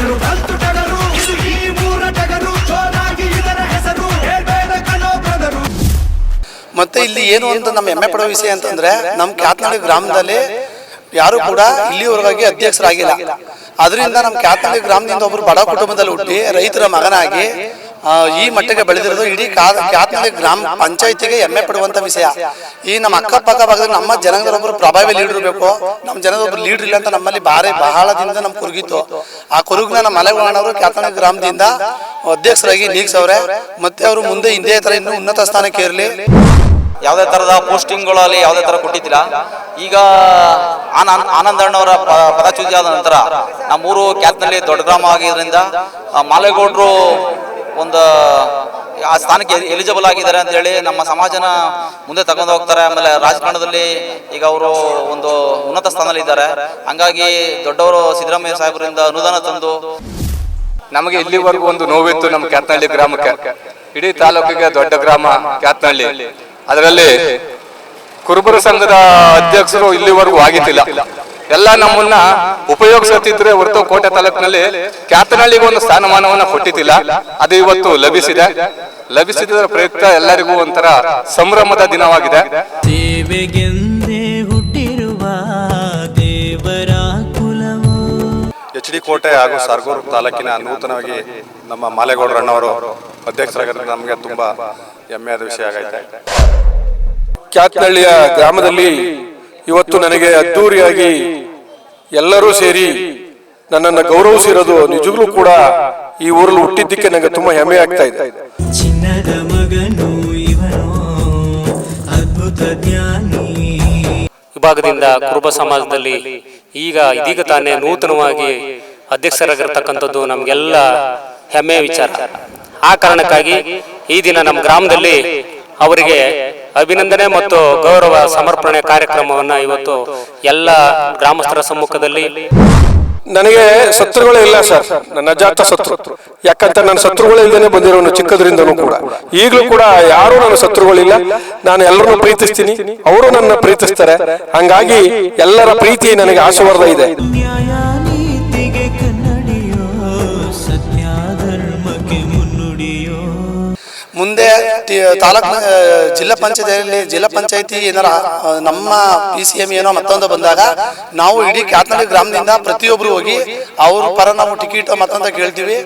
ಟಗರು ಕಲ್ತು ಟಗರು ಇದು ಈ ಮೂರ ಟಗರು ಜೋರಾಗಿ ಇದರ ಹೆಸರು ಹೇಳ್ಬೇಡ ಕಣೋ ಬ್ರದರು ಮತ್ತೆ ಇಲ್ಲಿ ಏನು ಅಂತ ನಮ್ಮ ಹೆಮ್ಮೆ ಪಡೋ ವಿಷಯ ಅಂತಂದ್ರೆ ನಮ್ಮ ಕ್ಯಾತ್ನಾಡಿ ಗ್ರಾಮದಲ್ಲಿ ಯಾರು ಕೂಡ ಇಲ್ಲಿವರೆಗಾಗಿ ಅಧ್ಯಕ್ಷರಾಗಿಲ್ಲ. ಅದರಿಂದ ನಮ್ಮ ಕ್ಯಾತ್ನಾಡಿ ಗ್ರಾಮದಿಂದ ಒಬ್ಬರು ಬಡ ಕುಟುಂಬದಲ್ಲಿ ಹುಟ್ಟಿ ರೈತರ ಮಗನಾಗಿ ಈ ಮಟ್ಟಿಗೆ ಬೆಳೆದಿರೋದು ಇಡೀ ಕಾ- ಕ್ಯಾತ್ನಳ್ಳಿ ಗ್ರಾಮ ಪಂಚಾಯತಿಗೆ ಹೆಮ್ಮೆ ಪಡುವಂತ ವಿಷಯ. ಈ ನಮ್ಮ ಅಕ್ಕಪಕ್ಕ ಭಾಗದಲ್ಲಿ ನಮ್ಮ ಜನಗಳೊಬ್ಬರು ಪ್ರಭಾವಿ ಲೀಡರ್ ಇರಬೇಕು. ನಮ್ಮ ಜನದೊಬ್ರು ಲೀಡರ್ ಇಲ್ಲ ಅಂತ ನಮ್ಮಲ್ಲಿ ಬಾರಿ ಬಹಳ ದಿನದ ನಮ್ಮ ಕುರುಗಿತ್ತು. ಆ ಕುರುಗ್ನ ನಮ್ಮ ಮಲೆಗಳವರು ಕ್ಯಾತನ ಗ್ರಾಮದಿಂದ ಅಧ್ಯಕ್ಷರಾಗಿ ನೀಗ್ಸವ್ರೆ ಮತ್ತೆ ಅವರು ಮುಂದೆ ಹಿಂದೆ ತರ ಇನ್ನೂ ಉನ್ನತ ಸ್ಥಾನಕ್ಕೆ ಇರಲಿ ಯಾವುದೇ ಥರದ ಪೋಸ್ಟಿಂಗ್ಗಳಲ್ಲಿ ಯಾವುದೇ ತರ ಕೊಟ್ಟಿದ್ದಿಲ್ಲ. ಈಗ ಆನಂದ ಅಣ್ಣವರ ಪದಚ್ಯುತಿ ಆದ ನಂತರ ನಮ್ಮೂರು ಕ್ಯಾತ್ನಲ್ಲಿ ದೊಡ್ಡ ಗ್ರಾಮ ಆಗಿದ್ದರಿಂದ ಮಾಲೇಗೌಡರು ಒಂದು, ಆ ಸ್ಥಾನಕ್ಕೆ ಎಲಿಜಿಬಲ್ ಆಗಿದ್ದಾರೆ ಅಂತ ಹೇಳಿ ನಮ್ಮ ಸಮಾಜನ ಮುಂದೆ ತಗೊಂಡು ಹೋಗ್ತಾರೆ. ಆಮೇಲೆ ರಾಜಕಾರಣದಲ್ಲಿ ಈಗ ಅವರು ಒಂದು ಉನ್ನತ ಸ್ಥಾನದಲ್ಲಿ ಇದ್ದಾರೆ. ಹಂಗಾಗಿ ದೊಡ್ಡವರು ಸಿದ್ದರಾಮಯ್ಯ ಸಾಹೇಬರಿಂದ ಅನುದಾನ ತಂದು ನಮಗೆ ಇಲ್ಲಿವರೆಗೂ ಒಂದು ನೋವಿತ್ತು ನಮ್ಮ ಕ್ಯಾತ್ನಹಳ್ಳಿ ಗ್ರಾಮಕ್ಕೆ. ಇಡೀ ತಾಲೂಕಿಗೆ ದೊಡ್ಡ ಗ್ರಾಮ ಕ್ಯಾತ್ನಹಳ್ಳಿ ಅದರಲ್ಲಿ ಕುರುಬರ ಸಂಘದ ಅಧ್ಯಕ್ಷರು ಇಲ್ಲಿವರೆಗೂ ಆಗಿದ್ದಿಲ್ಲ. ಎಲ್ಲ ನಮ್ಮನ್ನ ಉಪಯೋಗಿಸುತ್ತಿದ್ರೆ ಹೊರತು ಕೋಟೆ ತಾಲೂಕಿನಲ್ಲಿ ಕ್ಯಾತನಹಳ್ಳಿಗೆ ಒಂದು ಸ್ಥಾನಮಾನವನ್ನ ಕೊಟ್ಟಿದ್ದಿಲ್ಲ. ಅದು ಇವತ್ತು ಲಭಿಸಿದೆ. ಲಭಿಸಿದ ಪ್ರಯುಕ್ತ ಎಲ್ಲರಿಗೂ ಒಂಥರ ಸಂಭ್ರಮದ ದಿನವಾಗಿದೆ. ಎಚ್ ಡಿ ಕೋಟೆ ಹಾಗೂ ಸಾರ್ಗೂರು ತಾಲೂಕಿನ ನೂತನವಾಗಿ ನಮ್ಮ ಮಾಲೇಗೌಡರಣ್ಣವರು ಅಧ್ಯಕ್ಷರಾಗಿರೋದು ನಮಗೆ ತುಂಬ ಹೆಮ್ಮೆಯಾದ ವಿಷಯ ಆಗೈತೆ. ಕ್ಯಾತ್ನಹಳ್ಳಿಯ ಗ್ರಾಮದಲ್ಲಿ ಇವತ್ತು ನನಗೆ ಅದ್ದೂರಿಯಾಗಿ ಎಲ್ಲರೂ ಸೇರಿ ನನ್ನನ್ನು ಗೌರವಿಸಿರೋದು ನಿಜಕ್ಕೂ ಕೂಡ ಈ ಊರಲ್ಲಿ ಹುಟ್ಟಿದ್ದಕ್ಕೆ ನನಗೆ ತುಂಬಾ ಹೆಮ್ಮೆ ಆಗ್ತಾ ಇದೆ. ಚಿನ್ನದ ಮಗನು ಇವನು ಅದ್ಭುತ ಜ್ಞಾನಿ. ವಿಭಾಗದಿಂದ ಕುರುಬ ಸಮಾಜದಲ್ಲಿ ಈಗ ಇದೀಗ ತಾನೇ ನೂತನವಾಗಿ ಅಧ್ಯಕ್ಷರಾಗಿರ್ತಕ್ಕಂಥದ್ದು ನಮಗೆಲ್ಲ ಹೆಮ್ಮೆಯ ವಿಚಾರ. ಆ ಕಾರಣಕ್ಕಾಗಿ ಈ ದಿನ ನಮ್ಮ ಗ್ರಾಮದಲ್ಲಿ ಅವರಿಗೆ ಅಭಿನಂದನೆ ಮತ್ತು ಗೌರವ ಸಮರ್ಪಣೆ ಕಾರ್ಯಕ್ರಮವನ್ನು ಇವತ್ತು ಎಲ್ಲ ಗ್ರಾಮಸ್ಥರ ಸಮ್ಮುಖದಲ್ಲಿ ನನಗೆ ಶತ್ರುಗಳೇ ಇಲ್ಲ ಸರ್. ನನ್ನ ಅಜಾತ ಶತ್ರು. ಯಾಕಂತ ನನ್ನ ಶತ್ರುಗಳೇ ಇಲ್ಲದೇನೆ ಬಂದಿರೋನು ಚಿಕ್ಕದ್ರಿಂದನೂ ಕೂಡ. ಈಗಲೂ ಕೂಡ ಯಾರು ನನ್ನ ಶತ್ರುಗಳಿಲ್ಲ. ನಾನು ಎಲ್ಲರನ್ನು ಪ್ರೀತಿಸ್ತೀನಿ. ಅವರು ನನ್ನ ಪ್ರೀತಿಸ್ತಾರೆ. ಹಂಗಾಗಿ ಎಲ್ಲರ ಪ್ರೀತಿ ನನಗೆ ಆಶೀರ್ವಾದ ಇದೆ. ಮುಂದೆ ತಾಲೂಕ್ ಜಿಲ್ಲಾ ಪಂಚಾಯತಿಯಲ್ಲಿ ಜಿಲ್ಲಾ ಪಂಚಾಯತಿ ಏನಾರ ನಮ್ಮ ಪಿ ಸಿ ಎಂ ಏನೋ ಮತ್ತೊಂದು ಬಂದಾಗ ನಾವು ಇಡೀ ಕ್ಯಾತ್ನಳ್ಳಿ ಗ್ರಾಮದಿಂದ ಪ್ರತಿಯೊಬ್ರು ಹೋಗಿ ಅವ್ರ ಪರ ನಾವು ಟಿಕೆಟ್ ಮತ್ತೊಂದು ಕೇಳ್ತೀವಿ.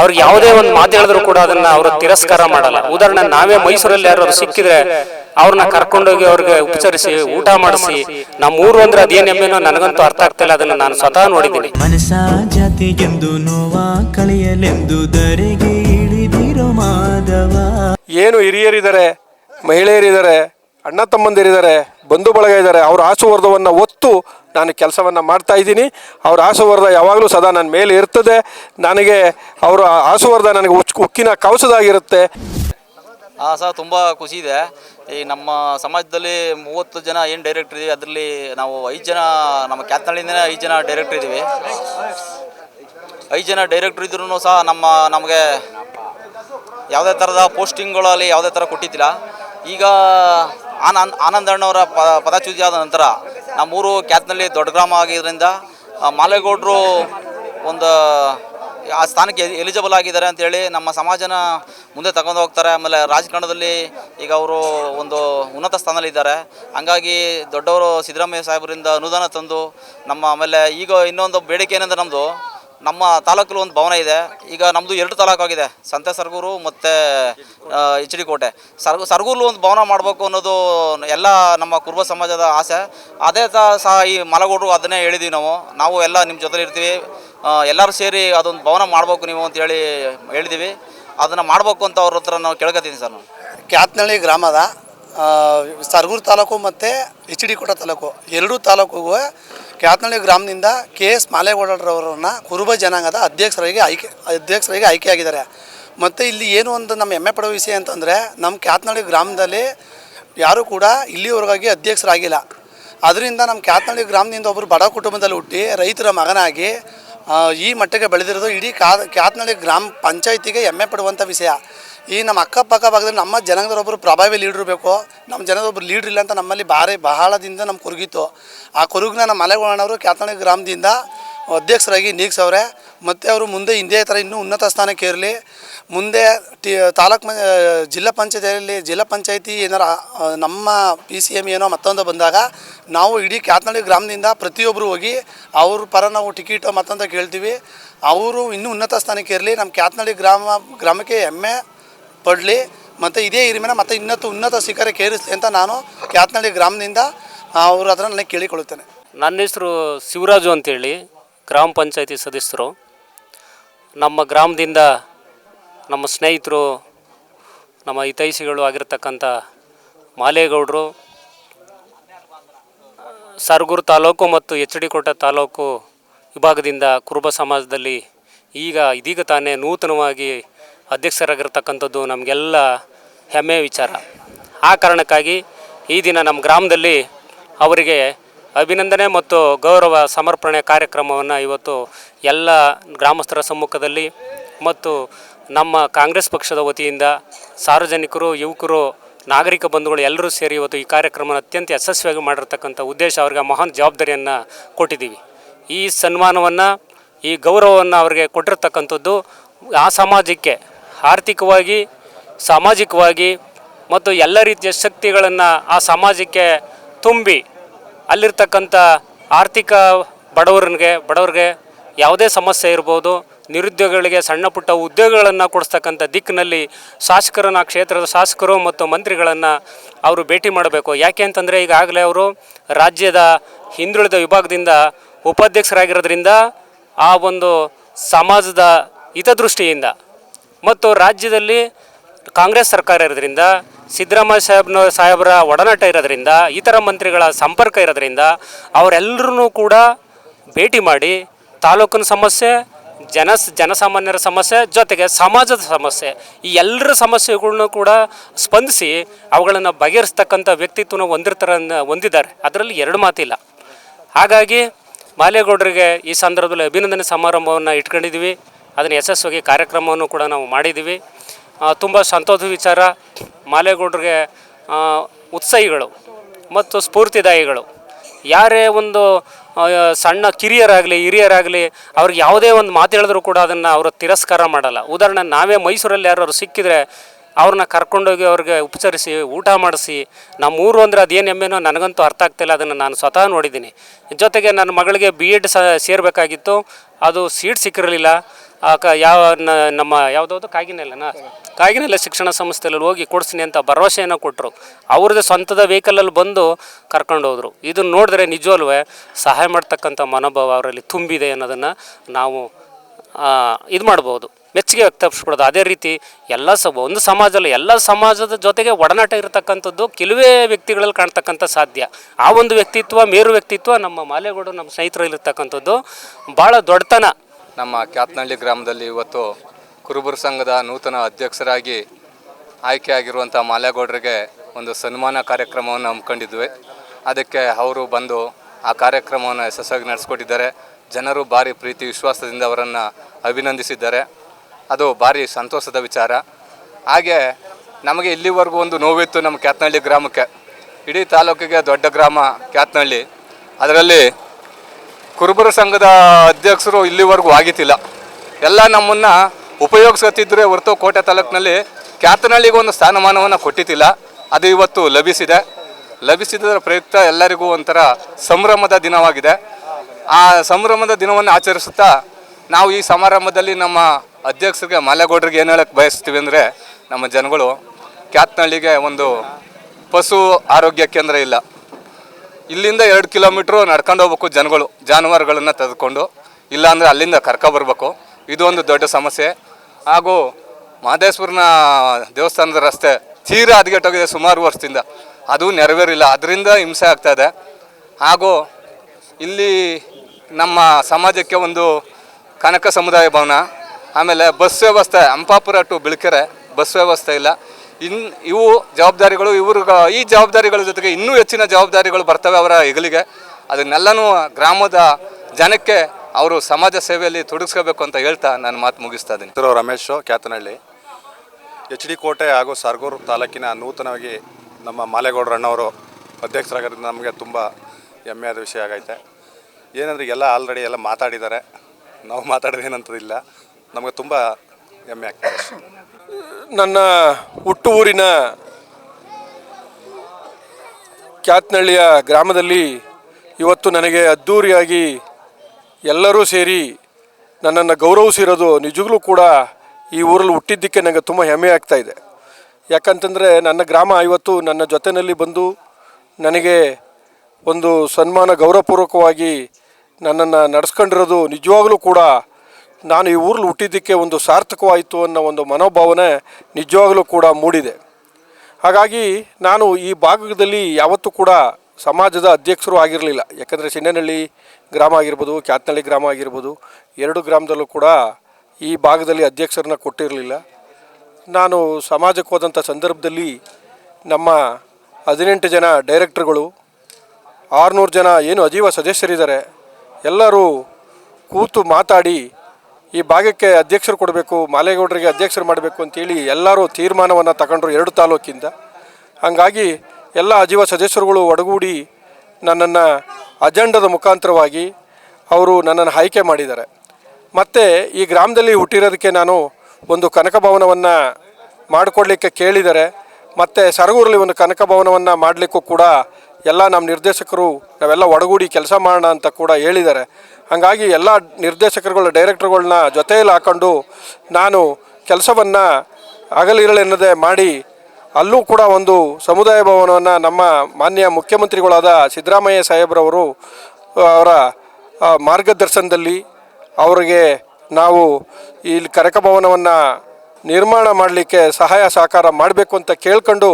ಅವ್ರಿಗೆ ಯಾವುದೇ ಒಂದು ಮಾತು ಹೇಳಿದ್ರು ಕೂಡ ಅದನ್ನ ಅವರು ತಿರಸ್ಕಾರ ಮಾಡಲ್ಲ. ಉದಾಹರಣೆ ನಾವೇ ಮೈಸೂರಲ್ಲಿ ಯಾರು ಸಿಕ್ಕಿದ್ರೆ ಅವ್ರನ್ನ ಕರ್ಕೊಂಡೋಗಿ ಅವ್ರಿಗೆ ಉಪಚರಿಸಿ ಊಟ ಮಾಡಿಸಿ ನಮ್ಮ ಊರು ಅಂದ್ರೆ ಅದೇನ್ ಎಮ್ಮೆನೋ ನನಗಂತೂ ಅರ್ಥ ಆಗ್ತಿಲ್ಲ ಅದನ್ನ ನಾನು ಸ್ವತಃ ನೋಡಿದ್ದೀನಿ. ಮನಸಾ ಜಾತಿಗೆಂದು ನೋವಾ ಕಳೆಯಲೆಂದು ದರೆಗೆ ಮಾಧವ. ಏನು ಹಿರಿಯರಿದ್ದಾರೆ ಮಹಿಳೆಯರಿದ್ದಾರೆ ಅಣ್ಣ ತಮ್ಮಂದಿರಿದ್ದಾರೆ ಬಂಧು ಬಳಗ ಇದ್ದಾರೆ ಅವ್ರ ಆಸುವರ್ಧವನ್ನು ಒತ್ತು ನಾನು ಕೆಲಸವನ್ನು ಮಾಡ್ತಾ ಇದ್ದೀನಿ. ಅವ್ರ ಆಸುವರ್ಧ ಯಾವಾಗಲೂ ಸದಾ ನನ್ನ ಮೇಲೆ ಇರ್ತದೆ. ನನಗೆ ಅವರ ಆಸುವರ್ಧ ನನಗೆ ಉಚ್ ಉಕ್ಕಿನ ಕವಸದಾಗಿರುತ್ತೆ. ಆ ಸಹ ತುಂಬ ಖುಷಿ ಇದೆ. ಈ ನಮ್ಮ ಸಮಾಜದಲ್ಲಿ ಮೂವತ್ತು ಜನ ಏನು ಡೈರೆಕ್ಟರ್ ಇದೀವಿ ಅದರಲ್ಲಿ ನಾವು ಐದು ಜನ ನಮ್ಮ ಕ್ಯಾತ್ನಳ್ಳಿಂದನೇ ಐದು ಜನ ಡೈರೆಕ್ಟರ್ ಇದ್ದೀವಿ ಐದು ಜನ ಡೈರೆಕ್ಟ್ರ್ ಇದ್ರೂ ಸಹ ನಮ್ಮ ನಮಗೆ ಯಾವುದೇ ಥರದ ಪೋಸ್ಟಿಂಗ್ಗಳಲ್ಲಿ ಯಾವುದೇ ಥರ ಕೊಟ್ಟಿದ್ದಿಲ್ಲ. ಈಗ ಆನಂದ್ ಆನಂದ್ ಅಣ್ಣವರ ಪ ಪದಚ್ಯುತಿ ಆದ ನಂತರ ನಮ್ಮೂರು ಕ್ಯಾತ್ನಲ್ಲಿ ದೊಡ್ಡ ಗ್ರಾಮ ಆಗಿದ್ದರಿಂದ ಮಾಲೇಗೌಡರು ಒಂದು, ಆ ಸ್ಥಾನಕ್ಕೆ ಎಲಿಜಿಬಲ್ ಆಗಿದ್ದಾರೆ ಅಂತೇಳಿ ನಮ್ಮ ಸಮಾಜನ ಮುಂದೆ ತಗೊಂಡು ಹೋಗ್ತಾರೆ. ಆಮೇಲೆ ರಾಜಕಾರಣದಲ್ಲಿ ಈಗ ಅವರು ಒಂದು ಉನ್ನತ ಸ್ಥಾನದಲ್ಲಿದ್ದಾರೆ ಹಂಗಾಗಿ ದೊಡ್ಡವರು ಸಿದ್ದರಾಮಯ್ಯ ಸಾಹೇಬರಿಂದ ಅನುದಾನ ತಂದು ನಮ್ಮ ಆಮೇಲೆ ಈಗ ಇನ್ನೊಂದು ಬೇಡಿಕೆ ಏನಂದ್ರೆ ನಮ್ಮದು ನಮ್ಮ ತಾಲೂಕಲ್ಲಿ ಒಂದು ಭವನ ಇದೆ. ಈಗ ನಮ್ಮದು ಎರಡು ತಾಲೂಕು ಆಗಿದೆ. ಸಂತೆ ಸರ್ಗೂರು ಮತ್ತು ಎಚ್ ಡಿ ಕೋಟೆ ಸರ್ಗು ಒಂದು ಭವನ ಮಾಡಬೇಕು ಅನ್ನೋದು ಎಲ್ಲ ನಮ್ಮ ಕುರುಬ ಸಮಾಜದ ಆಸೆ. ಅದೇ ತ ಸಹ ಈ ಮಲಗೋಡ್ರು ಅದನ್ನೇ ಹೇಳಿದ್ದೀವಿ ನಾವು. ನಾವು ಎಲ್ಲ ನಿಮ್ಮ ಜೊತೆಲಿ ಇರ್ತೀವಿ. ಎಲ್ಲರೂ ಸೇರಿ ಅದೊಂದು ಭವನ ಮಾಡಬೇಕು ನೀವು ಅಂತೇಳಿ ಹೇಳಿದ್ದೀವಿ ಅದನ್ನು ಮಾಡಬೇಕು ಅಂತ ಅವ್ರ ಹತ್ರ ನಾವು ಕೇಳ್ಕೊತೀನಿ ಸರ್ ನಾವು ಕ್ಯಾತ್ನಳ್ಳಿ ಗ್ರಾಮದ ಸರ್ಗೂರು ತಾಲೂಕು ಮತ್ತು ಎಚ್ ಡಿ ಕೋಟ ತಾಲೂಕು. ಎರಡೂ ತಾಲೂಕಿಗೂ ಕ್ಯಾತ್ನಳ್ಳಿ ಗ್ರಾಮದಿಂದ ಕೆ ಎಸ್ ಮಾಲೇಗೌಡರವರನ್ನ ಕುರುಬ ಜನಾಂಗದ ಅಧ್ಯಕ್ಷರಾಗಿ ಆಯ್ಕೆ, ಅಧ್ಯಕ್ಷರಾಗಿ ಆಯ್ಕೆಯಾಗಿದ್ದಾರೆ. ಮತ್ತು ಇಲ್ಲಿ ಏನು ಒಂದು ನಮ್ಮ ಹೆಮ್ಮೆ ಪಡುವ ವಿಷಯ ಅಂತಂದರೆ ನಮ್ಮ ಕ್ಯಾತ್ನಳ್ಳಿ ಗ್ರಾಮದಲ್ಲಿ ಯಾರೂ ಕೂಡ ಇಲ್ಲಿವರೆಗಾಗಿ ಅಧ್ಯಕ್ಷರಾಗಿಲ್ಲ. ಅದರಿಂದ ನಮ್ಮ ಕ್ಯಾತ್ನಳ್ಳಿ ಗ್ರಾಮದಿಂದ ಒಬ್ಬರು ಬಡ ಕುಟುಂಬದಲ್ಲಿ ಹುಟ್ಟಿ ರೈತರ ಮಗನಾಗಿ ಈ ಮಟ್ಟಿಗೆ ಬೆಳೆದಿರೋದು ಇಡೀ ಕಾ ಕ್ಯಾತ್ನಳ್ಳಿ ಗ್ರಾಮ ಪಂಚಾಯತಿಗೆ ಹೆಮ್ಮೆ ಪಡುವಂಥ ವಿಷಯ. ಈ ನಮ್ಮ ಅಕ್ಕಪಕ್ಕ ಭಾಗದಲ್ಲಿ ನಮ್ಮ ಜನಾಂಗದವರೊಬ್ಬರು ಪ್ರಭಾವಿ ಲೀಡ್ರ್ ಬೇಕು. ನಮ್ಮ ಜನದೊಬ್ಬರು ಲೀಡ್ರ್ ಇಲ್ಲ ಅಂತ ನಮ್ಮಲ್ಲಿ ಭಾರಿ ಬಹಳದಿಂದ ನಮ್ಮ ಕುರುಗಿತ್ತು. ಆ ಕುರುಗ್ನ ನಮ್ಮ ಮಲೆಗೋಣವರು ಕ್ಯಾತ್ನಳ್ಳಿ ಗ್ರಾಮದಿಂದ ಅಧ್ಯಕ್ಷರಾಗಿ ನೀಗ್ಸವ್ರೆ. ಮತ್ತು ಅವರು ಮುಂದೆ ಇದೇ ಥರ ಇನ್ನೂ ಉನ್ನತ ಸ್ಥಾನಕ್ಕೆ ಇರಲಿ ಮುಂದೆ ಟಿ, ತಾಲೂಕು ಜಿಲ್ಲಾ ಪಂಚಾಯತಿಯಲ್ಲಿ ಜಿಲ್ಲಾ ಪಂಚಾಯತಿ ಏನಾರ ನಮ್ಮ ಪಿ ಸಿ ಎಂ ಏನೋ ಮತ್ತೊಂದು ಬಂದಾಗ ನಾವು ಇಡೀ ಕ್ಯಾತ್ನಳ್ಳಿ ಗ್ರಾಮದಿಂದ ಪ್ರತಿಯೊಬ್ಬರು ಹೋಗಿ ಅವ್ರ ಪರ ನಾವು ಟಿಕೆಟ್ ಮತ್ತೊಂದು ಕೇಳ್ತೀವಿ. ಅವರು ಇನ್ನೂ ಉನ್ನತ ಸ್ಥಾನಕ್ಕೆ ಇರಲಿ ನಮ್ಮ ಕ್ಯಾತ್ನಳ್ಳಿ ಗ್ರಾಮ, ಗ್ರಾಮಕ್ಕೆ ಹೆಮ್ಮೆ ಪಡಲಿ. ಮತ್ತು ಇದೇ ಹಿರಿಮೆನ ಮತ್ತು ಇನ್ನತ್ತು ಉನ್ನತ ಶಿಖರಕ್ಕೆ ಏರಿಸಲಿ ಅಂತ ನಾನು ಕ್ಯಾತ್ನಳ್ಳಿ ಗ್ರಾಮದಿಂದ ಅವರು ಅದನ್ನು ನನಗೆ ಕೇಳಿಕೊಳ್ಳುತ್ತೇನೆ. ನನ್ನ ಹೆಸರು ಶಿವರಾಜು ಅಂತೇಳಿ. ಗ್ರಾಮ ಪಂಚಾಯತಿ ಸದಸ್ಯರು. ನಮ್ಮ ಗ್ರಾಮದಿಂದ ನಮ್ಮ ಸ್ನೇಹಿತರು, ನಮ್ಮ ಹಿತೈಷಿಗಳು ಆಗಿರತಕ್ಕಂಥ ಮಾಲೇಗೌಡರು, ಸರ್ಗೂರು ತಾಲೂಕು ಮತ್ತು ಎಚ್ ಡಿ ಕೋಟೆ ತಾಲೂಕು ವಿಭಾಗದಿಂದ ಕುರುಬ ಸಮಾಜದಲ್ಲಿ ಈಗ ಇದೀಗ ತಾನೇ ನೂತನವಾಗಿ ಅಧ್ಯಕ್ಷರಾಗಿರ್ತಕ್ಕಂಥದ್ದು ನಮಗೆಲ್ಲ ಹೆಮ್ಮೆಯ ವಿಚಾರ. ಆ ಕಾರಣಕ್ಕಾಗಿ ಈ ದಿನ ನಮ್ಮ ಗ್ರಾಮದಲ್ಲಿ ಅವರಿಗೆ ಅಭಿನಂದನೆ ಮತ್ತು ಗೌರವ ಸಮರ್ಪಣೆ ಕಾರ್ಯಕ್ರಮವನ್ನು ಇವತ್ತು ಎಲ್ಲ ಗ್ರಾಮಸ್ಥರ ಸಮ್ಮುಖದಲ್ಲಿ ಮತ್ತು ನಮ್ಮ ಕಾಂಗ್ರೆಸ್ ಪಕ್ಷದ ವತಿಯಿಂದ ಸಾರ್ವಜನಿಕರು, ಯುವಕರು, ನಾಗರಿಕ ಬಂಧುಗಳು ಎಲ್ಲರೂ ಸೇರಿ ಇವತ್ತು ಈ ಕಾರ್ಯಕ್ರಮನ ಅತ್ಯಂತ ಯಶಸ್ವಿಯಾಗಿ ಮಾಡಿರ್ತಕ್ಕಂಥ ಉದ್ದೇಶ ಅವರಿಗೆ ಮಹಾನ್ ಜವಾಬ್ದಾರಿಯನ್ನು ಕೊಟ್ಟಿದ್ದೀವಿ. ಈ ಸನ್ಮಾನವನ್ನು, ಈ ಗೌರವವನ್ನು ಅವರಿಗೆ ಕೊಟ್ಟಿರ್ತಕ್ಕಂಥದ್ದು ಆ ಸಮಾಜಕ್ಕೆ, ಆರ್ಥಿಕವಾಗಿ, ಸಾಮಾಜಿಕವಾಗಿ ಮತ್ತು ಎಲ್ಲ ರೀತಿಯ ಶಕ್ತಿಗಳನ್ನು ಆ ಸಮಾಜಕ್ಕೆ ತುಂಬಿ ಅಲ್ಲಿರ್ತಕ್ಕಂಥ ಆರ್ಥಿಕ ಬಡವರಿಗೆ ಬಡವ್ರಿಗೆ ಯಾವುದೇ ಸಮಸ್ಯೆ ಇರ್ಬೋದು, ನಿರುದ್ಯೋಗಿಗಳಿಗೆ ಸಣ್ಣ ಪುಟ್ಟ ಉದ್ಯೋಗಗಳನ್ನು ಕೊಡಿಸ್ತಕ್ಕಂಥ ದಿಕ್ಕಿನಲ್ಲಿ ಶಾಸಕರನ್ನ, ಕ್ಷೇತ್ರದ ಶಾಸಕರು ಮತ್ತು ಮಂತ್ರಿಗಳನ್ನು ಅವರು ಭೇಟಿ ಮಾಡಬೇಕು. ಯಾಕೆ ಅಂತಂದರೆ ಈಗಾಗಲೇ ಅವರು ರಾಜ್ಯದ ಹಿಂದುಳಿದ ವಿಭಾಗದಿಂದ ಉಪಾಧ್ಯಕ್ಷರಾಗಿರೋದ್ರಿಂದ ಆ ಒಂದು ಸಮಾಜದ ಹಿತದೃಷ್ಟಿಯಿಂದ ಮತ್ತು ರಾಜ್ಯದಲ್ಲಿ ಕಾಂಗ್ರೆಸ್ ಸರ್ಕಾರ ಇರೋದ್ರಿಂದ ಸಿದ್ದರಾಮಯ್ಯ ಸಾಹೇಬ್ನ ಸಾಹೇಬರ ಒಡನಾಟ ಇರೋದ್ರಿಂದ, ಇತರ ಮಂತ್ರಿಗಳ ಸಂಪರ್ಕ ಇರೋದ್ರಿಂದ ಅವರೆಲ್ಲರೂ ಕೂಡ ಭೇಟಿ ಮಾಡಿ ತಾಲೂಕಿನ ಸಮಸ್ಯೆ, ಜನ, ಜನಸಾಮಾನ್ಯರ ಸಮಸ್ಯೆ, ಜೊತೆಗೆ ಸಮಾಜದ ಸಮಸ್ಯೆ, ಈ ಎಲ್ಲರ ಸಮಸ್ಯೆಗಳನ್ನೂ ಕೂಡ ಸ್ಪಂದಿಸಿ ಅವುಗಳನ್ನು ಬಗೆಹರಿಸ್ತಕ್ಕಂಥ ವ್ಯಕ್ತಿತ್ವನ ಹೊಂದಿರ್ತಾರೆ ಹೊಂದಿದ್ದಾರೆ. ಅದರಲ್ಲಿ ಎರಡು ಮಾತಿಲ್ಲ. ಹಾಗಾಗಿ ಮಾಲೇಗೌಡರಿಗೆ ಈ ಸಂದರ್ಭದಲ್ಲಿ ಅಭಿನಂದನೆ ಸಮಾರಂಭವನ್ನು ಇಟ್ಕೊಂಡಿದ್ದೀವಿ. ಅದನ್ನು ಯಶಸ್ವಿಯಾಗಿ ಕಾರ್ಯಕ್ರಮವನ್ನು ಕೂಡ ನಾವು ಮಾಡಿದ್ದೀವಿ. ತುಂಬ ಸಂತೋಷ ವಿಚಾರ. ಮಾಲೆಗೌಡ್ರಿಗೆ ಉತ್ಸಾಹಿಗಳು ಮತ್ತು ಸ್ಫೂರ್ತಿದಾಯಿಗಳು. ಯಾರೇ ಒಂದು ಸಣ್ಣ ಕಿರಿಯರಾಗಲಿ, ಹಿರಿಯರಾಗಲಿ, ಅವ್ರಿಗೆ ಯಾವುದೇ ಒಂದು ಮಾತು ಹೇಳಿದ್ರು ಕೂಡ ಅದನ್ನು ಅವರು ತಿರಸ್ಕಾರ ಮಾಡಲ್ಲ. ಉದಾಹರಣೆ, ನಾವೇ ಮೈಸೂರಲ್ಲಿ ಯಾರು ಸಿಕ್ಕಿದ್ರೆ ಅವ್ರನ್ನ ಕರ್ಕೊಂಡೋಗಿ ಅವ್ರಿಗೆ ಉಪಚರಿಸಿ, ಊಟ ಮಾಡಿಸಿ ನಮ್ಮ ಊರು ಅಂದರೆ ಅದೇನು ಹೆಮ್ಮೆನೋ ನನಗಂತೂ ಅರ್ಥ ಆಗ್ತಿಲ್ಲ, ಅದನ್ನು ನಾನು ಸ್ವತಃ ನೋಡಿದ್ದೀನಿ. ಜೊತೆಗೆ ನನ್ನ ಮಗಳಿಗೆ ಬಿ ಎಡ್ ಸೇರಬೇಕಾಗಿತ್ತು. ಅದು ಸೀಟ್ ಸಿಕ್ಕಿರಲಿಲ್ಲ. ಆ ಕ ಯಾವ ನಮ್ಮ ಯಾವುದಾದ್ರು ಕಾಗಿನೆಲ್ಲನ ಕಾಗಿನೆಲ್ಲ ಶಿಕ್ಷಣ ಸಂಸ್ಥೆಯಲ್ಲಿ ಹೋಗಿ ಕೊಡಿಸ್ತೀನಿ ಅಂತ ಭರವಸೆಯನ್ನು ಕೊಟ್ಟರು ಅವ್ರದ್ದೇ ಸ್ವಂತದ ವೆಹಿಕಲಲ್ಲಿ ಬಂದು ಕರ್ಕೊಂಡು ಹೋದರು. ಇದನ್ನು ನೋಡಿದ್ರೆ ನಿಜವಲ್ವೇ ಸಹಾಯ ಮಾಡ್ತಕ್ಕಂಥ ಮನೋಭಾವ ಅವರಲ್ಲಿ ತುಂಬಿದೆ ಅನ್ನೋದನ್ನು ನಾವು ಇದು ಮಾಡ್ಬೋದು. ಮೆಚ್ಚುಗೆ ವ್ಯಕ್ತಪಡಿಸ್ಬಿಡೋದು ಅದೇ ರೀತಿ ಎಲ್ಲ ಸ, ಒಂದು ಸಮಾಜದಲ್ಲಿ ಎಲ್ಲ ಸಮಾಜದ ಜೊತೆಗೆ ಒಡನಾಟ ಇರತಕ್ಕಂಥದ್ದು ಕೆಲವೇ ವ್ಯಕ್ತಿಗಳಲ್ಲಿ ಕಾಣ್ತಕ್ಕಂಥ ಸಾಧ್ಯ. ಆ ಒಂದು ವ್ಯಕ್ತಿತ್ವ ಮೇರು ವ್ಯಕ್ತಿತ್ವ ನಮ್ಮ ಮಾಲೆಗೌಡರು ನಮ್ಮ ಸ್ನೇಹಿತರಲ್ಲಿರ್ತಕ್ಕಂಥದ್ದು ಭಾಳ ದೊಡ್ಡತನ. ನಮ್ಮ ಕ್ಯಾತ್ನಹಳ್ಳಿ ಗ್ರಾಮದಲ್ಲಿ ಇವತ್ತು ಕುರುಬರ ಸಂಘದ ನೂತನ ಅಧ್ಯಕ್ಷರಾಗಿ ಆಯ್ಕೆಯಾಗಿರುವಂಥ ಮಾಲೇಗೌಡರಿಗೆ ಒಂದು ಸನ್ಮಾನ ಕಾರ್ಯಕ್ರಮವನ್ನು ಹಮ್ಮಿಕೊಂಡಿದ್ವಿ ಅದಕ್ಕೆ ಅವರು ಬಂದು ಆ ಕಾರ್ಯಕ್ರಮವನ್ನು ಯಶಸ್ವಿಯಾಗಿ ನಡೆಸ್ಕೊಟ್ಟಿದ್ದಾರೆ. ಜನರು ಭಾರಿ ಪ್ರೀತಿ, ವಿಶ್ವಾಸದಿಂದ ಅವರನ್ನು ಅಭಿನಂದಿಸಿದ್ದಾರೆ. ಅದು ಭಾರಿ ಸಂತೋಷದ ವಿಚಾರ. ಹಾಗೆ ನಮಗೆ ಇಲ್ಲಿವರೆಗೂ ಒಂದು ನೋವಿತ್ತು ನಮ್ಮ ಕ್ಯಾತ್ನಹಳ್ಳಿ ಗ್ರಾಮಕ್ಕೆ. ಇಡೀ ತಾಲೂಕಿಗೆ ದೊಡ್ಡ ಗ್ರಾಮ ಕ್ಯಾತ್ನಹಳ್ಳಿ ಅದರಲ್ಲಿ ಕುರುಬರ ಸಂಘದ ಅಧ್ಯಕ್ಷರು ಇಲ್ಲಿವರೆಗೂ ಆಗಿತ್ತಿಲ್ಲ. ಎಲ್ಲ ನಮ್ಮನ್ನು ಉಪಯೋಗಿಸ್ಕೊತಿದ್ರೆ ಹೊರತು ಕೋಟೆ ತಾಲೂಕಿನಲ್ಲಿ ಕ್ಯಾತನಹಳ್ಳಿಗೆ ಒಂದು ಸ್ಥಾನಮಾನವನ್ನು ಕೊಟ್ಟಿದ್ದಿಲ್ಲ ಅದು ಇವತ್ತು ಲಭಿಸಿದೆ. ಲಭಿಸಿದ ಪ್ರಯುಕ್ತ ಎಲ್ಲರಿಗೂ ಒಂಥರ ಸಂಭ್ರಮದ ದಿನವಾಗಿದೆ. ಆ ಸಂಭ್ರಮದ ದಿನವನ್ನು ಆಚರಿಸುತ್ತಾ ನಾವು ಈ ಸಮಾರಂಭದಲ್ಲಿ ನಮ್ಮ ಅಧ್ಯಕ್ಷರಿಗೆ, ಮಾಲೆಗೌಡರಿಗೆ ಏನು ಹೇಳಕ್ಕೆ ಬಯಸ್ತೀವಿ ಅಂದರೆ ನಮ್ಮ ಜನಗಳು ಕ್ಯಾತ್ನಹಳ್ಳಿಗೆ ಒಂದು ಪಶು ಆರೋಗ್ಯ ಕೇಂದ್ರ ಇಲ್ಲ. ಇಲ್ಲಿಂದ ಎರಡು ಕಿಲೋಮೀಟ್ರು ನಡ್ಕೊಂಡು ಹೋಗ್ಬೇಕು ಜನಗಳು, ಜಾನುವಾರುಗಳನ್ನು ತೆಗೆದುಕೊಂಡು. ಇಲ್ಲಾಂದರೆ ಅಲ್ಲಿಂದ ಕರ್ಕೊಬರ್ಬೇಕು ಇದು ಒಂದು ದೊಡ್ಡ ಸಮಸ್ಯೆ. ಹಾಗೂ ಮಹದೇಶ್ವರನ ದೇವಸ್ಥಾನದ ರಸ್ತೆ ತೀರಾ ಹದಗೆಟ್ಟೋಗಿದೆ ಸುಮಾರು ವರ್ಷದಿಂದ. ಅದು ನೆರವೇರಿಲ್ಲ. ಅದರಿಂದ ಹಿಂಸೆ ಆಗ್ತಾ ಇದೆ. ಹಾಗೂ ಇಲ್ಲಿ ನಮ್ಮ ಸಮಾಜಕ್ಕೆ ಒಂದು ಕನಕ ಸಮುದಾಯ ಭವನ, ಆಮೇಲೆ ಬಸ್ ವ್ಯವಸ್ಥೆ, ಅಂಪಾಪುರ ಟು ಬಿಳ್ಕೆರೆ, ಬಸ್ ವ್ಯವಸ್ಥೆ ಇಲ್ಲ. ಇನ್ ಇವು ಜವಾಬ್ದಾರಿಗಳು ಇವರು ಈ ಜವಾಬ್ದಾರಿಗಳ ಜೊತೆಗೆ ಇನ್ನೂ ಹೆಚ್ಚಿನ ಜವಾಬ್ದಾರಿಗಳು ಬರ್ತವೆ ಅವರ ಹೆಗಲಿಗೆ. ಅದನ್ನೆಲ್ಲನೂ ಗ್ರಾಮದ ಜನಕ್ಕೆ ಅವರು ಸಮಾಜ ಸೇವೆಯಲ್ಲಿ ತೊಡಗಿಸ್ಕೋಬೇಕು ಅಂತ ಹೇಳ್ತಾ ನಾನು ಮಾತು ಮುಗಿಸ್ತಾ ಇದ್ದೀನಿ. Sir Ramesh Kyathanahalli. H D Kote ಹಾಗೂ ಸಾರ್ಗೂರು ತಾಲೂಕಿನ ನೂತನವಾಗಿ ನಮ್ಮ ಮಾಲೆಗೌಡರಣ್ಣವರು ಅಧ್ಯಕ್ಷರಾಗೋದ್ರಿಂದ ನಮಗೆ ತುಂಬ ಹೆಮ್ಮೆಯಾದ ವಿಷಯ ಆಗೈತೆ. ಏನಂದ್ರೆ ಎಲ್ಲ ಆಲ್ರೆಡಿ ಎಲ್ಲ ಮಾತಾಡಿದ್ದಾರೆ. ನಾವು ಮಾತಾಡೋದೇನಂತದಿಲ್ಲ. ನಮಗೆ ತುಂಬ ಹೆಮ್ಮೆ ನನ್ನ ಹುಟ್ಟೂರಿನ ಕ್ಯಾತ್ನಳ್ಳಿಯ ಗ್ರಾಮದಲ್ಲಿ ಇವತ್ತು ನನಗೆ ಅದ್ಧೂರಿಯಾಗಿ ಎಲ್ಲರೂ ಸೇರಿ ನನ್ನನ್ನು ಗೌರವಿಸಿರೋದು ನಿಜಗಲೂ ಕೂಡ ಈ ಊರಲ್ಲಿ ಹುಟ್ಟಿದ್ದಕ್ಕೆ ನನಗೆ ತುಂಬ ಹೆಮ್ಮೆ ಆಗ್ತಾ ಇದೆ. ಯಾಕಂತಂದರೆ ನನ್ನ ಗ್ರಾಮ ಇವತ್ತು ನನ್ನ ಜೊತೆಯಲ್ಲಿ ಬಂದು ನನಗೆ ಒಂದು ಸನ್ಮಾನ ಗೌರವಪೂರ್ವಕವಾಗಿ ನನ್ನನ್ನು ನಡೆಸ್ಕೊಂಡಿರೋದು ನಿಜವಾಗಲೂ ಕೂಡ ನಾನು ಈ ಊರಲ್ಲಿ ಹುಟ್ಟಿದ್ದಕ್ಕೆ ಒಂದು ಸಾರ್ಥಕವಾಯಿತು ಅನ್ನೋ ಒಂದು ಮನೋಭಾವನೆ ನಿಜವಾಗಲೂ ಕೂಡ ಮೂಡಿದೆ. ಹಾಗಾಗಿ ನಾನು ಈ ಭಾಗದಲ್ಲಿ ಯಾವತ್ತೂ ಕೂಡ ಸಮಾಜದ ಅಧ್ಯಕ್ಷರು ಆಗಿರಲಿಲ್ಲ. ಯಾಕಂದರೆ ಸಿಂಡನಹಳ್ಳಿ ಗ್ರಾಮ ಆಗಿರ್ಬೋದು, ಕ್ಯಾತ್ನಹಳ್ಳಿ ಗ್ರಾಮ ಆಗಿರ್ಬೋದು, ಎರಡು ಗ್ರಾಮದಲ್ಲೂ ಕೂಡ ಈ ಭಾಗದಲ್ಲಿ ಅಧ್ಯಕ್ಷರನ್ನ ಕೊಟ್ಟಿರಲಿಲ್ಲ. ನಾನು ಸಮಾಜಕ್ಕೆ ಹೋದಂಥ ಸಂದರ್ಭದಲ್ಲಿ ನಮ್ಮ ಹದಿನೆಂಟು ಜನ ಡೈರೆಕ್ಟರ್ಗಳು, ಆರುನೂರು ಜನ ಏನು ಅಜೀವ ಸದಸ್ಯರಿದ್ದಾರೆ, ಎಲ್ಲರೂ ಕೂತು ಮಾತಾಡಿ ಈ ಭಾಗಕ್ಕೆ ಅಧ್ಯಕ್ಷರು ಕೊಡಬೇಕು, ಮಾಲೇಗೌಡರಿಗೆ ಅಧ್ಯಕ್ಷರು ಮಾಡಬೇಕು ಅಂತೇಳಿ ಎಲ್ಲರೂ ತೀರ್ಮಾನವನ್ನು ತಗೊಂಡ್ರು ಎರಡು ತಾಲೂಕಿಂದ. ಹಾಗಾಗಿ ಎಲ್ಲ ಅಜೀವ ಸದಸ್ಯರುಗಳು ಒಡಗೂಡಿ ನನ್ನನ್ನು ಅಜೆಂಡದ ಮುಖಾಂತರವಾಗಿ ಅವರು ನನ್ನನ್ನು ಆಯ್ಕೆ ಮಾಡಿದ್ದಾರೆ. ಮತ್ತು ಈ ಗ್ರಾಮದಲ್ಲಿ ಹುಟ್ಟಿರೋದಕ್ಕೆ ನಾನು ಒಂದು ಕನಕ ಭವನವನ್ನು ಮಾಡಿಕೊಡ್ಲಿಕ್ಕೆ ಕೇಳಿದ್ದಾರೆ ಮತ್ತು ಸರಗೂರಲ್ಲಿ ಒಂದು ಕನಕ ಭವನವನ್ನು ಮಾಡಲಿಕ್ಕೂ ಕೂಡ ಎಲ್ಲ ನಮ್ಮ ನಿರ್ದೇಶಕರು, ನಾವೆಲ್ಲ ಒಡಗೂಡಿ ಕೆಲಸ ಮಾಡೋಣ ಅಂತ ಕೂಡ ಹೇಳಿದ್ದಾರೆ. ಹಾಗಾಗಿ ಎಲ್ಲ ನಿರ್ದೇಶಕರುಗಳ, ಡೈರೆಕ್ಟರ್ಗಳನ್ನ ಜೊತೆಯಲ್ಲಿ ಹಾಕೊಂಡು ನಾನು ಕೆಲಸವನ್ನು ಅಗಲಿರಳೆನ್ನದೆ ಮಾಡಿ, ಅಲ್ಲೂ ಕೂಡ ಒಂದು ಸಮುದಾಯ ಭವನವನ್ನು ನಮ್ಮ ಮಾನ್ಯ ಮುಖ್ಯಮಂತ್ರಿಗಳಾದ ಸಿದ್ದರಾಮಯ್ಯ ಸಾಹೇಬ್ರವರು ಅವರ ಮಾರ್ಗದರ್ಶನದಲ್ಲಿ ಅವರಿಗೆ ನಾವು ಇಲ್ಲಿ ಕರಕ ಭವನವನ್ನು ನಿರ್ಮಾಣ ಮಾಡಲಿಕ್ಕೆ ಸಹಾಯ ಸಹಕಾರ ಮಾಡಬೇಕು ಅಂತ ಕೇಳ್ಕೊಂಡು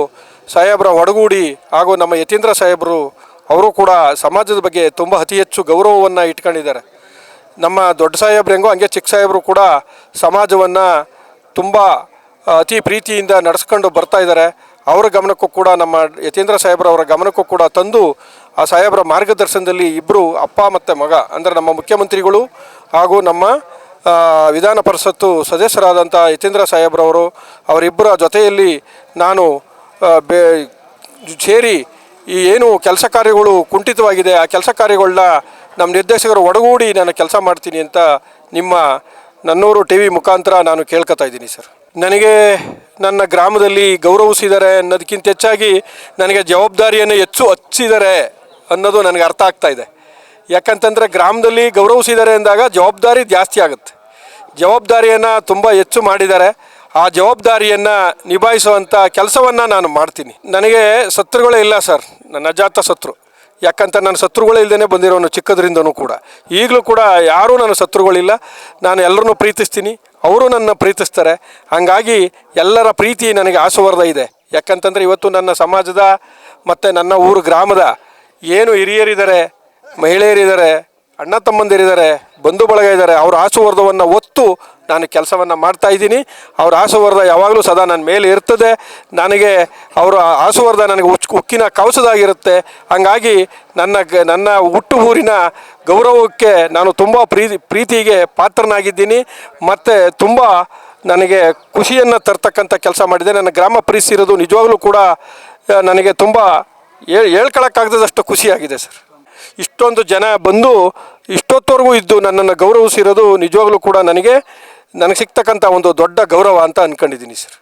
ಸಾಹೇಬ್ರ ಒಡಗೂಡಿ ಹಾಗೂ ನಮ್ಮ ಯತೀಂದ್ರ ಸಾಹೇಬರು ಅವರು ಕೂಡ ಸಮಾಜದ ಬಗ್ಗೆ ತುಂಬ ಅತಿ ಹೆಚ್ಚು ಗೌರವವನ್ನು ಇಟ್ಕೊಂಡಿದ್ದಾರೆ. ನಮ್ಮ ದೊಡ್ಡ ಸಾಹೇಬ್ರು ಹೆಂಗೋ ಹಂಗೆ ಚಿಕ್ಕ ಸಾಹೇಬರು ಕೂಡ ಸಮಾಜವನ್ನು ತುಂಬ ಅತಿ ಪ್ರೀತಿಯಿಂದ ನಡೆಸ್ಕೊಂಡು ಬರ್ತಾ ಇದ್ದಾರೆ. ಅವರ ಗಮನಕ್ಕೂ ಕೂಡ ನಮ್ಮ ಯತೀಂದ್ರ ಸಾಹೇಬ್ರವರ ಗಮನಕ್ಕೂ ಕೂಡ ತಂದು ಆ ಸಾಹೇಬರ ಮಾರ್ಗದರ್ಶನದಲ್ಲಿ ಇಬ್ಬರು ಅಪ್ಪ ಮತ್ತು ಮಗ, ಅಂದರೆ ನಮ್ಮ ಮುಖ್ಯಮಂತ್ರಿಗಳು ಹಾಗೂ ನಮ್ಮ ವಿಧಾನ ಪರಿಷತ್ತು ಸದಸ್ಯರಾದಂಥ ಯತೀಂದ್ರ ಸಾಹೇಬ್ರವರು ಅವರಿಬ್ಬರ ಜೊತೆಯಲ್ಲಿ ನಾನು ಬೇ, ಸೇರಿ ಈ ಏನು ಕೆಲಸ ಕಾರ್ಯಗಳು ಕುಂಠಿತವಾಗಿದೆ, ಆ ಕೆಲಸ ಕಾರ್ಯಗಳನ್ನ ನಮ್ಮ ನಿರ್ದೇಶಕರು ಒಡಗೂಡಿ ನಾನು ಕೆಲಸ ಮಾಡ್ತೀನಿ ಅಂತ ನಿಮ್ಮ ನನ್ನೂರು ಟಿ ವಿ ಮುಖಾಂತರ ನಾನು ಕೇಳ್ಕೊತಾ ಇದ್ದೀನಿ ಸರ್. ನನಗೆ ನನ್ನ ಗ್ರಾಮದಲ್ಲಿ ಗೌರವಿಸಿದ್ದಾರೆ ಅನ್ನೋದಕ್ಕಿಂತ ಹೆಚ್ಚಾಗಿ ನನಗೆ ಜವಾಬ್ದಾರಿಯನ್ನು ಹೆಚ್ಚು ಹಚ್ಚಿದ್ದಾರೆ ಅನ್ನೋದು ನನಗೆ ಅರ್ಥ ಆಗ್ತಾ ಇದೆ. ಯಾಕಂತಂದರೆ ಗ್ರಾಮದಲ್ಲಿ ಗೌರವಿಸಿದ್ದಾರೆ ಅಂದಾಗ ಜವಾಬ್ದಾರಿ ಜಾಸ್ತಿ ಆಗುತ್ತೆ. ಜವಾಬ್ದಾರಿಯನ್ನು ತುಂಬ ಹೆಚ್ಚು ಮಾಡಿದ್ದಾರೆ. ಆ ಜವಾಬ್ದಾರಿಯನ್ನು ನಿಭಾಯಿಸುವಂಥ ಕೆಲಸವನ್ನು ನಾನು ಮಾಡ್ತೀನಿ. ನನಗೆ ಶತ್ರುಗಳೇ ಇಲ್ಲ ಸರ್. ನನ್ನ ಅಜಾತ ಶತ್ರು. ಯಾಕಂತ ನಾನು ಶತ್ರುಗಳೇ ಇಲ್ಲದೇ ಬಂದಿರೋನು ಚಿಕ್ಕದ್ರಿಂದನೂ ಕೂಡ. ಈಗಲೂ ಕೂಡ ಯಾರೂ ನನ್ನ ಶತ್ರುಗಳಿಲ್ಲ. ನಾನು ಎಲ್ಲರನ್ನೂ ಪ್ರೀತಿಸ್ತೀನಿ. ಅವರು ನನ್ನ ಪ್ರೀತಿಸ್ತಾರೆ. ಹಾಗಾಗಿ ಎಲ್ಲರ ಪ್ರೀತಿ ನನಗೆ ಆಶೀರ್ವಾದ ಇದೆ. ಯಾಕಂತಂದರೆ ಇವತ್ತು ನನ್ನ ಸಮಾಜದ ಮತ್ತು ನನ್ನ ಊರು ಗ್ರಾಮದ ಏನು ಹಿರಿಯರಿದ್ದಾರೆ, ಮಹಿಳೆಯರಿದ್ದಾರೆ ಅಣ್ಣ ತಮ್ಮಂದಿರಿದ್ದಾರೆ ಬಂಧು ಬಳಗ ಇದ್ದಾರೆ ಅವ್ರ ಆಸುವರ್ಧವನ್ನು ಒತ್ತು ನಾನು ಕೆಲಸವನ್ನು ಮಾಡ್ತಾ ಇದ್ದೀನಿ. ಅವ್ರ ಆಸುವರ್ಧ ಯಾವಾಗಲೂ ಸದಾ ನನ್ನ ಮೇಲೆ ಇರ್ತದೆ. ನನಗೆ ಅವರ ಆಸುವರ್ಧ ನನಗೆ ಉಚ್, ಉಕ್ಕಿನ ಕವಸದಾಗಿರುತ್ತೆ. ಹಾಗಾಗಿ ನನ್ನ ಗ, ನನ್ನ ಹುಟ್ಟು ಊರಿನ ಗೌರವಕ್ಕೆ ನಾನು ತುಂಬ ಪ್ರೀತಿ, ಪ್ರೀತಿಗೆ ಪಾತ್ರನಾಗಿದ್ದೀನಿ. ಮತ್ತು ತುಂಬ ನನಗೆ ಖುಷಿಯನ್ನು ತರ್ತಕ್ಕಂಥ ಕೆಲಸ ಮಾಡಿದೆ. ನನ್ನ ಗ್ರಾಮ ಪ್ರೀತಿಸಿರೋದು ನಿಜವಾಗಲೂ ಕೂಡ ನನಗೆ ತುಂಬ ಹೇಳ್ ಹೇಳ್ಕೊಳಕ್ಕಾಗದಷ್ಟು ಖುಷಿಯಾಗಿದೆ ಸರ್. ಇಷ್ಟೊಂದು ಜನ ಬಂದು ಇಷ್ಟೊತ್ತವರೆಗೂ ಇದ್ದು ನನ್ನನ್ನು ಗೌರವಿಸಿರೋದು ನಿಜವಾಗ್ಲೂ ಕೂಡ ನನಗೆ ನನಗೆ ಸಿಗ್ತಕ್ಕಂಥ ಒಂದು ದೊಡ್ಡ ಗೌರವ ಅಂತ ಅಂದ್ಕೊಂಡಿದ್ದೀನಿ ಸರ್.